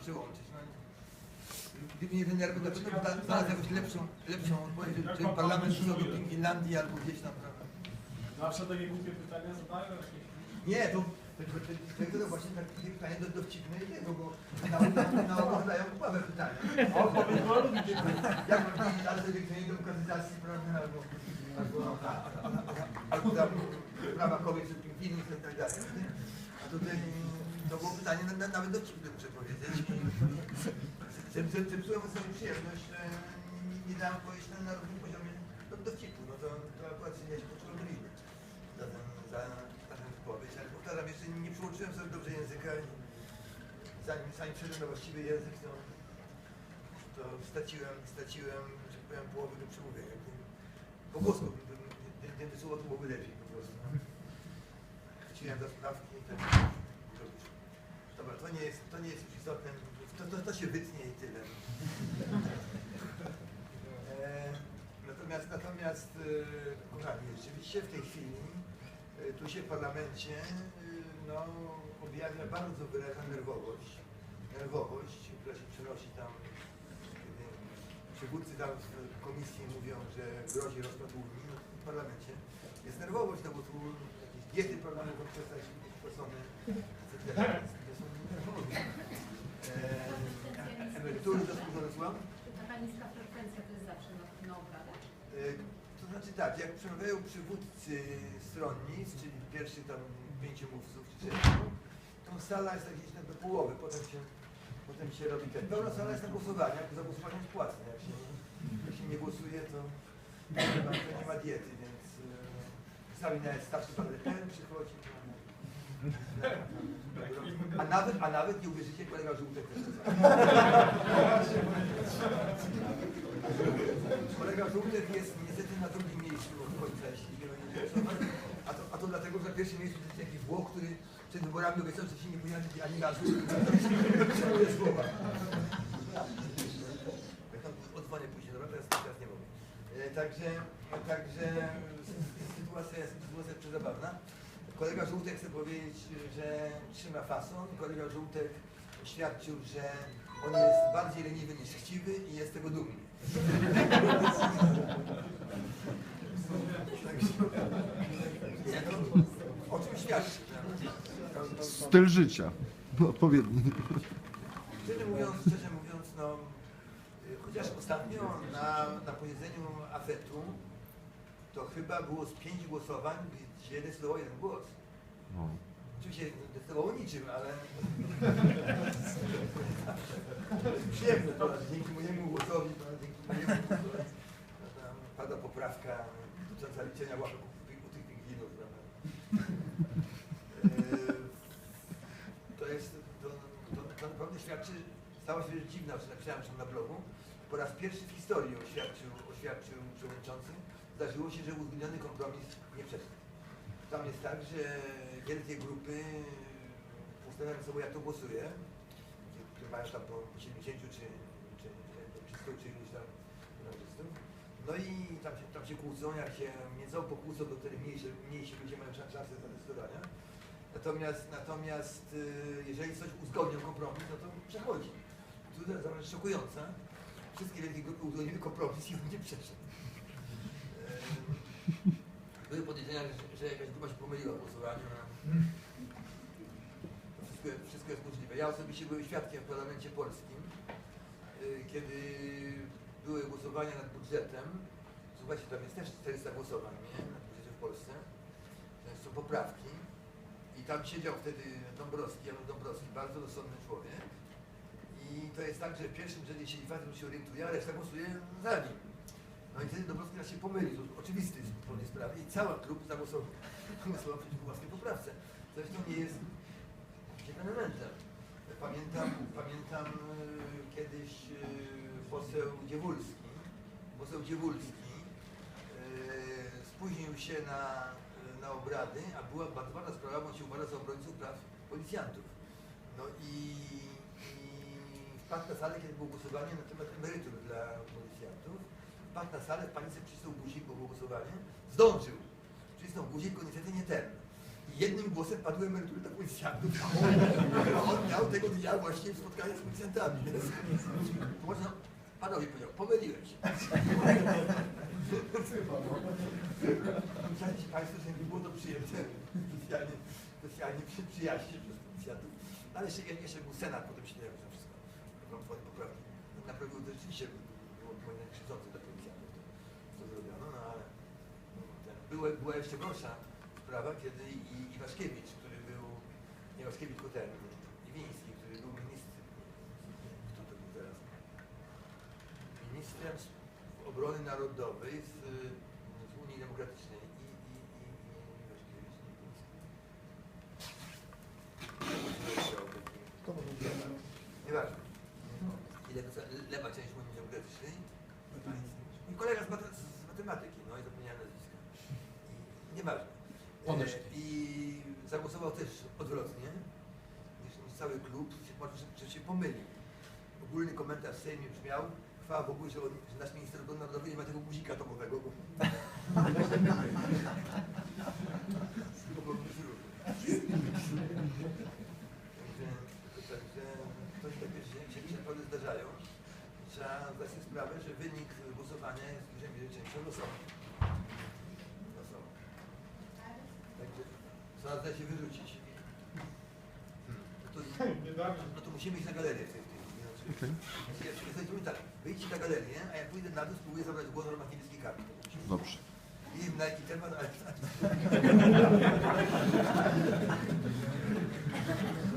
przełączyć. No. Gdyby nie ten nerwy, to pewno by znalazł jakąś lepszą, lepszą odpowiedź, że- że parlament zrobił w Finlandii albo gdzieś tam? Zawsze takie głupie pytania zadają. Nie, to, to, to, to, to, to właśnie takie pytanie do, dowcipne no bo na, na, na ogół zadają słabe pytania. O, powiedz, bo lubi takie Jak mam powiedzieć, ale sobie chcenie demokratyzacji, prawda, albo, albo, prawa kobiet przed pingwinów i tak dalej. nie? A tutaj to było pytanie na, na, nawet dowcipne, muszę powiedzieć. Zep- zep- Zepsułem sobie przyjemność, nie- nie dałem powiedzieć na narodowym poziomie do, dowcipu, no to, to akurat się nie poczułem za, tę wypowiedź, ale powtarzam, jeszcze nie, nie przyłączyłem sobie dobrze języka zanim, zanim przeszedłem na właściwy język, to, to straciłem, straciłem, że tak powiem, połowę do przemówienia. Po włosku bym, bym, bym, bym to byłoby lepiej po prostu. No. Chwyciłem za sprawki tak. To nie jest, to nie jest już istotne, to, to, to się wytnie i tyle. E, Natomiast, natomiast e, kochani, rzeczywiście w tej chwili e, tu się w parlamencie e, no, objawia bardzo wyraźna nerwowość. Nerwowość, która się przenosi tam, kiedy przywódcy tam w komisji mówią, że grozi rozpad Unii no, w parlamencie. Jest nerwowość, no bo tu jakieś diety parlamentu przestać persony, etc. To są nerwowi. E, taka niska frekwencja to jest zawsze na, na obradach? E, To znaczy tak, jak przemawiają przywódcy stronnic, czyli pierwszych tam pięciu mówców czy sześciu, to sala jest tak gdzieś tak do połowy, potem się, potem się robi ten. Pełna sala jest na głosowanie, za głosowanie jest płatne. Jak się, jak się nie głosuje, to, to nie ma diety, więc e, czasami nawet starszy pan przychodzi. A nawet, a nawet nie uwierzycie, kolega Żółtek też czasami. Kolega Żółtek jest niestety na drugim miejscu od końca, jeśli nie. A to, a to dlatego, że na pierwszym miejscu jest jakiś Włoch, który przed wyborami obiecał, że się nie być ani razu. Przyjmuje słowa. Ja tam odzwonię później, dobra? Teraz, teraz nie mogę. E, Także, także sytuacja jest, sytuacja jest przezabawna. Kolega Żółtek chce powiedzieć, że trzyma fason. Kolega Żółtek oświadczył, że on jest bardziej leniwy niż chciwy i jest tego dumny. O czym świadczy? Styl życia. Odpowiedni. Szczerze mówiąc, szczerze mówiąc, no, chociaż ostatnio na, na posiedzeniu AFET-u to chyba było z pięć głosowań, gdzie decydował jeden głos. No. Oczywiście decydował o niczym, ale przyjemne to, że dzięki mojemu głosowi, dzięki mojemu głosowi tam pada poprawka dotycząca liczenia łapek u, tych- pingwinów. Yy, To jest, to, to, to naprawdę świadczy, stała się rzecz dziwna, że napisałem to na blogu. Po raz pierwszy w historii oświadczył, oświadczył przewodniczący, zdarzyło się, że uzgodniony kompromis nie przeszedł. Tam jest tak, że wielkie grupy ustawiają sobie, jak to głosuje, które mają tam po 70 czy, czy, czy 100 czy iluś tam. No i tam się, tam się kłócą, jak się między sobą pokłócą, to wtedy mniejsi, mniejsi ludzie mają szan- szansę zadecydowania. Natomiast, natomiast y, jeżeli coś uzgodnią kompromis, no to przechodzi. Tu jest szokująca. Wszystkie wielkie grupy uzgodniły kompromis i on nie przeszedł. Były podejrzenia, że, jakaś grupa się pomyliła w głosowaniu. To wszystko, wszystko jest możliwe. Ja osobiście byłem świadkiem w parlamencie polskim, y, kiedy były głosowania nad budżetem. Słuchajcie, tam jest też 400 głosowań, nie? Nad budżetem w Polsce. To są poprawki. I tam siedział wtedy Dąbrowski, Jan Dąbrowski, bardzo rozsądny człowiek. I to jest tak, że w pierwszym rzędzie siedzi facet, który się orientuje, a reszta głosuje za nim. No i wtedy Dąbrowski nas się pomylił, to oczywisty jest w tej sprawie i cała klub zagłosował głosował przeciwko własnej poprawce. Zresztą nie jest elementem. Pamiętam, pamiętam e, kiedyś e, poseł Dziewulski, poseł Dziewulski e, spóźnił się na, na obrady, a była bardzo ważna sprawa, bo on się uważa za obrońców praw policjantów. No i, i wpadł na salę, kiedy było głosowanie na temat emerytur dla policjantów. Wpadł na salę, w panice przycisnął guzik, bo było głosowanie. Zdążył. Przycisnął guzik, tylko niestety nie ten. I jednym głosem padły emerytury dla policjantów. A on, miał tego dnia właśnie spotkanie z policjantami. Można, panowie powiedział, pomyliłem się. Myślałem Państwo, że nie było to przyjęte specjalnie, specjalnie przy przyjaźnie przez policjantów. No, Ale jeszcze, jeszcze był Senat, potem się nie wiem, wszystko. Poprawki. Naprawdę to rzeczywiście krzywdzące dla policjantów to, co zrobiono, no ale no, ten, była, była jeszcze gorsza sprawa, kiedy i Iwaszkiewicz, który był, nie Iwaszkiewicz, tylko ten, Iwiński, który był ministrem, kto to był teraz? Ministrem obrony narodowej z, z Unii Demokratycznej i, i, i, i Iwaszkiewicz, nie Iwiński. To może być jeden. Nieważne. Ile to za- lewa część Unii Demokratycznej. I kolega z, z matematyki, no i zapomniałem nazwiska. I, nieważne. Się. I zagłosował też odwrotnie niż, niż cały klub, się, może, że, się pomylił. Ogólny komentarz w Sejmie brzmiał, chwała Bogu, że, on, że nasz minister narodowej nie ma tego guzika atomowego, bo bo był różny. Także, także coś takie się, się, się naprawdę zdarzają. Trzeba zdać sobie sprawę, że wynik głosowania jest w dużej mierze częścią losowy. Losowy. Także trzeba zdać się wyrzucić. Hmm. No, to, no to musimy iść na galerię w tej chwili. Okej. znaczy, zrobimy tak, wyjdźcie na galerię, a jak pójdę na dół, spróbuję zabrać głos w ramach niebieskiej karty. Dobrze. Nie wiem na jaki temat, ale...